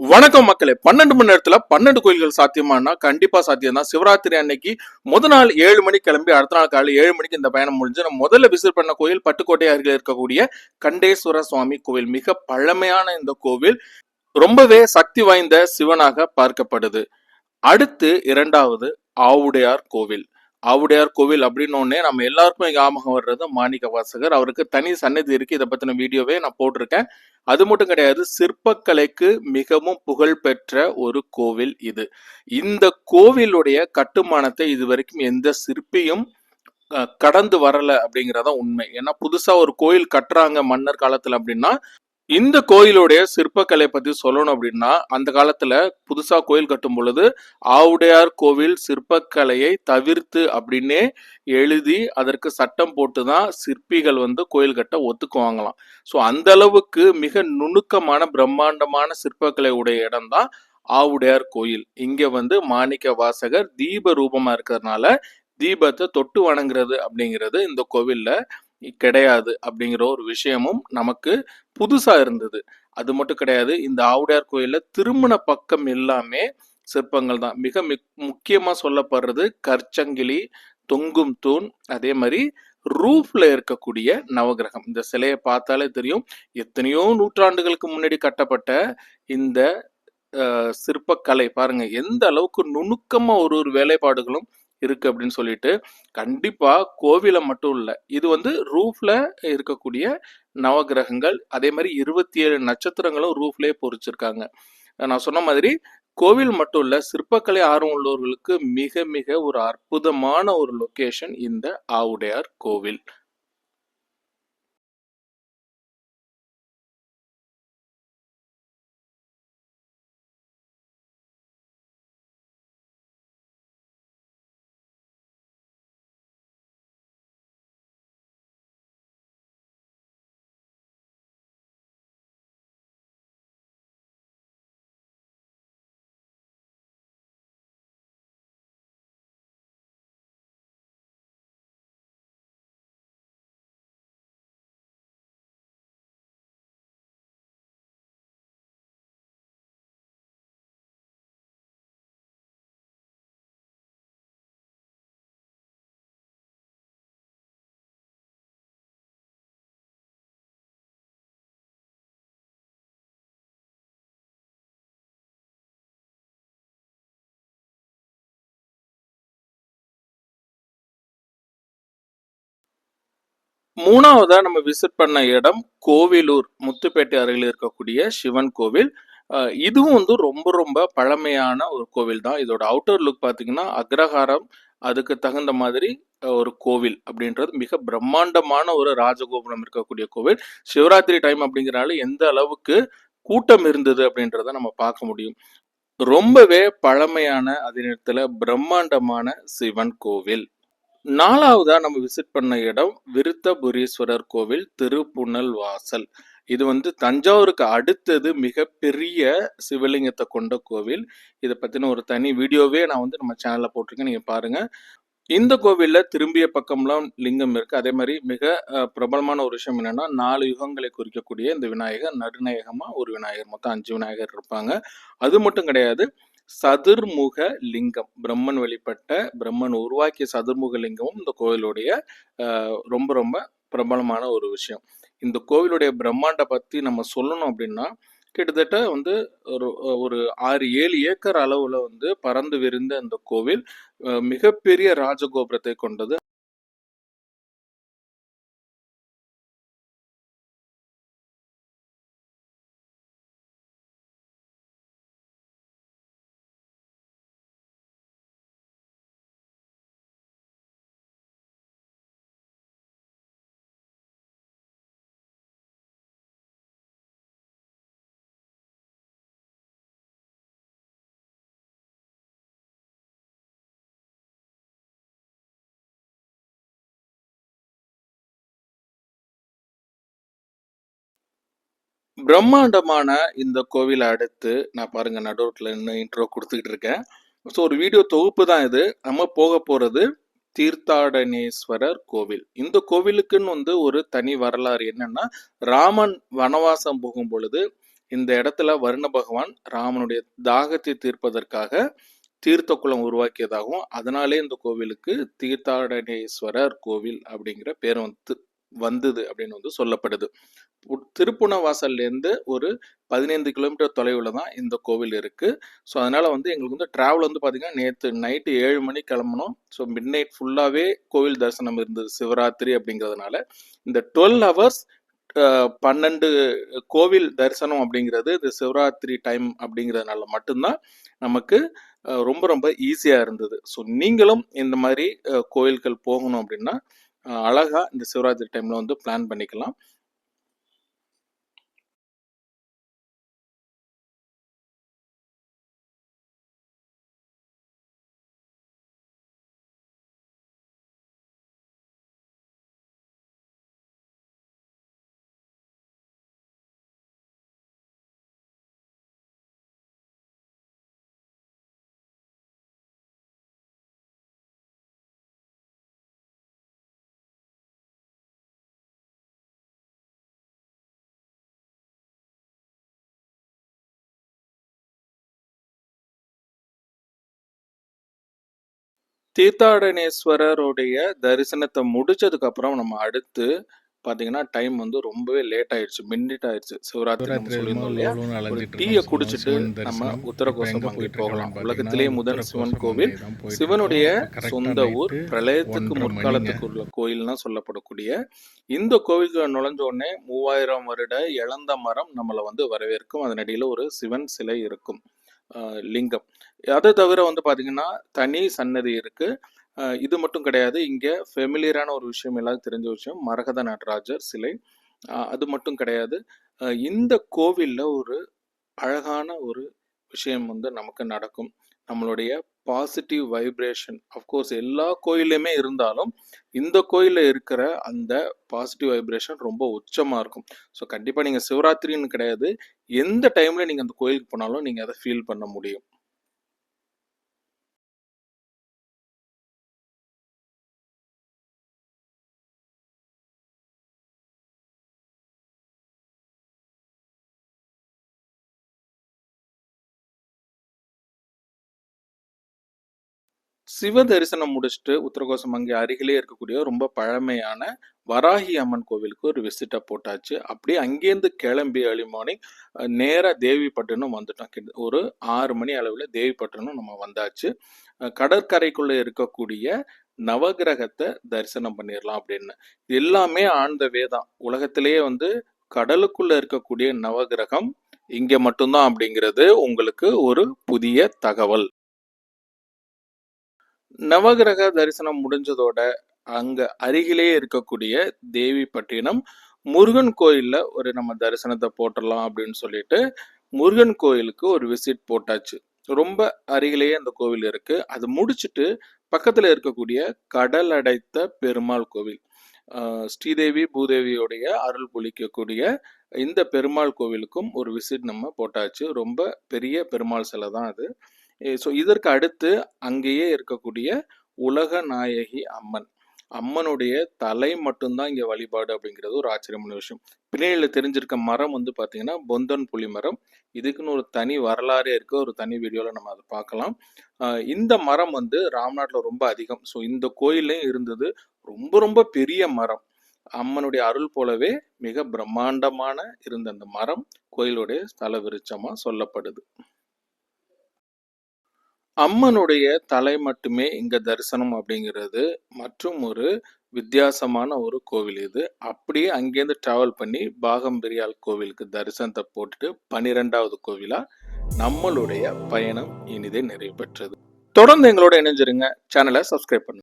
வணக்கம் மக்களே. பன்னெண்டு மணி நேரத்துல பன்னெண்டு கோயில்கள் சாத்தியமானா கண்டிப்பா சாத்தியம் தான் சிவராத்திரி அன்னைக்கு முத நாள் ஏழு மணிக்கு கிளம்பி அடுத்த நாள் காலை ஏழு மணிக்கு இந்த பயணம் முடிஞ்சு நம்ம முதல்ல விசிட் பண்ண கோயில் பட்டுக்கோட்டை அருகில் இருக்கக்கூடிய கண்டேஸ்வர சுவாமி கோவில். மிக பழமையான இந்த கோவில். ரொம்பவே சக்தி வாய்ந்த சிவனாக பார்க்கப்படுது. அடுத்து இரண்டாவது ஆவுடையார் கோவில். ஆவுடையார் கோவில் அப்படின்னோடனே நம்ம எல்லாருக்கும் ஞாபகம் வர்றது மாணிக்க வாசகர். அவருக்கு தனி சன்னதி இருக்கு. இதை பத்தின வீடியோவே நான் போட்டிருக்கேன். அது மட்டும் கிடையாது சிற்பக்கலைக்கு மிகவும் புகழ்பெற்ற ஒரு கோவில் இது. இந்த கோவிலுடைய கட்டுமானத்தை இது வரைக்கும் எந்த சிற்பியும் கடந்து வரல அப்படிங்கறதா உண்மை. ஏன்னா புதுசா ஒரு கோயில் கட்டுறாங்க மன்னர் காலத்துல அப்படின்னா இந்த கோயிலுடைய சிற்பக்கலை பத்தி சொல்லணும் அப்படின்னா அந்த காலத்துல புதுசா கோயில் கட்டும் பொழுது ஆவுடையார் கோவில் சிற்பக்கலையை தவிர்த்து அப்படின்னே எழுதி அதற்கு சட்டம் போட்டு தான் சிற்பிகள் வந்து கோயில் கட்ட ஒத்துக்குவாங்களாம். ஸோ அந்த அளவுக்கு மிக நுணுக்கமான பிரம்மாண்டமான சிற்பக்கலை உடைய இடம் தான் ஆவுடையார் கோயில். இங்க வந்து மாணிக்க வாசகர் தீப ரூபமா இருக்கிறதுனால தீபத்தை தொட்டு வணங்குறது அப்படிங்கிறது இந்த கோவில்ல கிடையாது அப்படிங்கிற ஒரு விஷயமும் நமக்கு புதுசா இருந்தது. அது மட்டும் கிடையாது இந்த ஆவுடையார் கோயில்ல திருமண பக்கம் எல்லாமே சிற்பங்கள் தான். மிக மிக்- முக்கியமா சொல்லப்படுறது கற்சங்கிலி தொங்கும் தூண் அதே மாதிரி ரூஃப்ல இருக்கக்கூடிய நவகிரகம். இந்த சிலையை பார்த்தாலே தெரியும் எத்தனையோ நூற்றாண்டுகளுக்கு முன்னாடி கட்டப்பட்ட இந்த சிற்பக்கலை. பாருங்க எந்த அளவுக்கு நுணுக்கமா ஒரு ஒரு வேலைப்பாடுகளும் இருக்கு அப்படின்னு சொல்லிட்டு கண்டிப்பா கோவில மட்டும் இல்லை இது வந்து ரூஃப்ல இருக்கக்கூடிய நவகிரகங்கள் அதே மாதிரி இருபத்தி ஏழு நட்சத்திரங்களும் ரூஃப்லயே பொறிச்சிருக்காங்க. நான் சொன்ன மாதிரி கோவில் மட்டும் இல்ல சிற்பக்கலை ஆர்வம் உள்ளவர்களுக்கு மிக மிக ஒரு அற்புதமான ஒரு லொக்கேஷன் இந்த ஆவுடையார் கோவில். மூணாவதா நம்ம விசிட் பண்ண இடம் கோவிலூர். முத்துப்பேட்டை அருகில் இருக்கக்கூடிய சிவன் கோவில். இதுவும் வந்து ரொம்ப ரொம்ப பழமையான ஒரு கோவில் தான். இதோட அவுட்டர் லுக் பார்த்தீங்கன்னா அக்ரஹாரம் அதுக்கு தகுந்த மாதிரி ஒரு கோவில் அப்படின்றது மிக பிரம்மாண்டமான ஒரு ராஜகோபுரம் இருக்கக்கூடிய கோவில். சிவராத்திரி டைம் அப்படிங்கிறனால எந்த அளவுக்கு கூட்டம் இருந்தது அப்படின்றத நம்ம பார்க்க முடியும். ரொம்பவே பழமையான அதே நேரத்தில் பிரம்மாண்டமான சிவன் கோவில். நாலாவதா நம்ம விசிட் பண்ண இடம் விருத்தபுரீஸ்வரர் கோவில் திருப்புனல் வாசல். இது வந்து தஞ்சாவூருக்கு அடுத்தது மிகப்பெரிய சிவலிங்கத்தை கொண்ட கோவில். இதை பற்றின ஒரு தனி வீடியோவே நான் வந்து நம்ம சேனலில் போட்டிருக்கேன் நீங்கள் பாருங்கள் இந்த கோவிலில் திரும்பிய பக்கம்லாம் லிங்கம் இருக்குது அதே மாதிரி மிக பிரபலமான ஒரு விஷயம் என்னென்னா நாலு யுகங்களை குறிக்கக்கூடிய இந்த விநாயகர் நடுநாயகமாக ஒரு விநாயகர் மொத்தம் அஞ்சு விநாயகர் இருப்பாங்க. அது மட்டும் கிடையாது சதுர்முக லிங்கம். பிரம்மன் வெளிப்பட்ட பிரம்மன் உருவாக்கிய சதுர்முக லிங்கமும் இந்த கோவிலுடைய அஹ், ரொம்ப ரொம்ப பிரபலமான ஒரு விஷயம். இந்த கோவிலுடைய பிரம்மாண்ட பத்தி நம்ம சொல்லணும் அப்படின்னா கிட்டத்தட்ட வந்து ஒரு ஒரு ஆறு ஏழு ஏக்கர் அளவுல வந்து பறந்து விரிந்த இந்த கோவில் மிகப்பெரிய ராஜகோபுரத்தை கொண்டது. பிரம்மாண்டமான இந்த கோவிலை அடுத்து நான் பாருங்க நடுவில் இன்னும் இன்ட்ரோ கொடுத்துக்கிட்டு இருக்கேன். ஸோ ஒரு வீடியோ தொகுப்பு தான் இது. நம்ம போக போறது தீர்த்தாடனேஸ்வரர் கோவில். இந்த கோவிலுக்குன்னு வந்து ஒரு தனி வரலாறு என்னன்னா ராமன் வனவாசம் போகும் பொழுது இந்த இடத்துல வருண பகவான் ராமனுடைய தாகத்தை தீர்ப்பதற்காக தீர்த்த குளம் உருவாக்கியதாகவும் அதனாலே இந்த கோவிலுக்கு தீர்த்தாடனேஸ்வரர் கோவில் அப்படிங்கிற பேர் வந்து வந்தது அப்படின்னு வந்து சொல்லப்படுது. திருப்புணவாசல்லேருந்து ஒரு பதினைந்து கிலோமீட்டர் தொலைவில் தான் இந்த கோவில் இருக்குது ஸோ அதனால் வந்து எங்களுக்கு வந்து ட்ராவல் வந்து பார்த்தீங்கன்னா நேற்று நைட்டு ஏழு மணிக்கு கிளம்பணும் ஸோ மிட் நைட் ஃபுல்லாகவே கோவில் தரிசனம் இருந்தது சிவராத்திரி அப்படிங்கிறதுனால. இந்த டுவெல் ஹவர்ஸ் பன்னெண்டு கோவில் தரிசனம் அப்படிங்கிறது இது சிவராத்திரி டைம் அப்படிங்கிறதுனால மட்டும்தான் நமக்கு ரொம்ப ரொம்ப ஈஸியாக இருந்தது. ஸோ நீங்களும் இந்த மாதிரி கோயில்கள் போகணும் அப்படின்னா அழகாக இந்த சிவராத்திரி டைமில் வந்து பிளான் பண்ணிக்கலாம். தீர்த்தாடனேஸ்வரருடைய தரிசனத்தை முடிச்சதுக்கு அப்புறம் நம்ம அடுத்து பாத்தீங்கன்னா டைம் வந்து ரொம்பவே லேட் ஆயிடுச்சு. மின்னிட் ஆயிடுச்சு. சிவராத்திரி சொல்லியிருந்தோம் இல்லையா? டீயை குடிச்சிட்டு நம்ம உத்தரகோசம் போகலாம். உலகத்திலேயே முதல் சிவன் கோவில் சிவனுடைய சொந்த ஊர் பிரளயத்துக்கு ஒன்றரை மணிங்க முற்காலத்துக்கு உள்ள கோயில்னா சொல்லப்படக்கூடிய இந்த கோவிலுக்கு நுழைஞ்ச உடனே மூவாயிரம் வருட இளந்த மரம் நம்மளை வந்து வரவேற்கும். அதனடியில் ஒரு சிவன் சிலை இருக்கும். லிங்கம். அதை தவிர வந்து பார்த்தீங்கன்னா தனி சன்னதி இருக்கு. இது மட்டும் கிடையாது. இங்கே ஃபெமிலியரான ஒரு விஷயம் எல்லாருக்கும் தெரிஞ்ச விஷயம். மரகத நடராஜர் சிலை. அது மட்டும் கிடையாது. இந்த கோவில்ல ஒரு அழகான ஒரு விஷயம் வந்து நமக்கு நடக்கும். நம்மளுடைய பாசிட்டிவ் வைப்ரேஷன் அஃப்கோர்ஸ் எல்லா கோயிலுமே இருந்தாலும் இந்த கோயிலில் இருக்கிற அந்த பாசிட்டிவ் வைப்ரேஷன் ரொம்ப உச்சமாக இருக்கும். ஸோ கண்டிப்பாக நீங்கள் சிவராத்திரின்னு கிடையாது. எந்த டைமில் நீங்கள் அந்த கோயிலுக்கு போனாலும் நீங்கள் அதை ஃபீல் பண்ண முடியும். சிவ தரிசனம் முடிச்சுட்டு உத்தரகோசம் அங்கே அருகிலே இருக்கக்கூடிய ரொம்ப பழமையான வராகி அம்மன் கோவிலுக்கு ஒரு விசிட்டை போட்டாச்சு. அப்படியே அங்கேருந்து கிளம்பி ஏர்லி மார்னிங் நேராக தேவிப்பட்டினம் வந்துட்டோம். ஒரு ஆறு மணி அளவில் தேவிப்பட்டினம் நம்ம வந்தாச்சு. கடற்கரைக்குள்ளே இருக்கக்கூடிய நவகிரகத்தை தரிசனம் பண்ணிடலாம் அப்படின்னு. எல்லாமே ஆழ்ந்த வேதம். உலகத்திலேயே வந்து கடலுக்குள்ள இருக்கக்கூடிய நவகிரகம் இங்கே மட்டும்தான் அப்படிங்கிறது உங்களுக்கு ஒரு புதிய தகவல். நவகிரக தரிசனம் முடிஞ்சதோட அங்க அருகிலே இருக்கக்கூடிய தேவிப்பட்டினம் முருகன் கோயில்ல ஒரு நம்ம தரிசனத்தை போட்டுடலாம் அப்படின்னு சொல்லிட்டு முருகன் கோயிலுக்கு ஒரு விசிட் போட்டாச்சு. ரொம்ப அருகிலேயே அந்த கோவில் இருக்கு. அது முடிச்சுட்டு பக்கத்துல இருக்கக்கூடிய கடல் அடைத்த பெருமாள் கோவில். ஸ்ரீதேவி பூதேவியோடைய அருள் பொழிக்கக்கூடிய இந்த பெருமாள் கோவிலுக்கும் ஒரு விசிட் நம்ம போட்டாச்சு. ரொம்ப பெரிய பெருமாள் சிலை தான் அது. ஸோ இதற்கு அடுத்து அங்கேயே இருக்கக்கூடிய உலக நாயகி அம்மன். அம்மனுடைய தலை மட்டும்தான் இங்கே வழிபாடு அப்படிங்கிறது ஒரு ஆச்சரியமான விஷயம். பிள்ளைகளில் தெரிஞ்சிருக்க மரம் வந்து பார்த்தீங்கன்னா பொந்தன் புலி மரம். இதுக்குன்னு ஒரு தனி வரலாறே இருக்கு. ஒரு தனி வீடியோவில் நம்ம அதை பார்க்கலாம். இந்த மரம் வந்து ராம்நாட்டில் ரொம்ப அதிகம். ஸோ இந்த கோயிலையும் இருந்தது ரொம்ப ரொம்ப பெரிய மரம். அம்மனுடைய அருள் போலவே மிக பிரம்மாண்டமான இருந்த அந்த மரம் கோயிலுடைய ஸ்தல விருட்சமா சொல்லப்படுது. அம்மனுடைய தலை மட்டுமே இங்க தரிசனம் அப்படிங்கிறது மற்றும் ஒரு வித்தியாசமான ஒரு கோவில் இது. அப்படியே அங்கேருந்து டிராவல் பண்ணி பாகம்பிரியால் கோவிலுக்கு தரிசனத்தை போட்டுட்டு பன்னிரெண்டாவது கோவிலா நம்மளுடைய பயணம் இனிதே நிறைவு பெற்றது. தொடர்ந்து எங்களோட இணைஞ்சிருங்க. சேனலை சப்ஸ்கிரைப் பண்ணுங்க.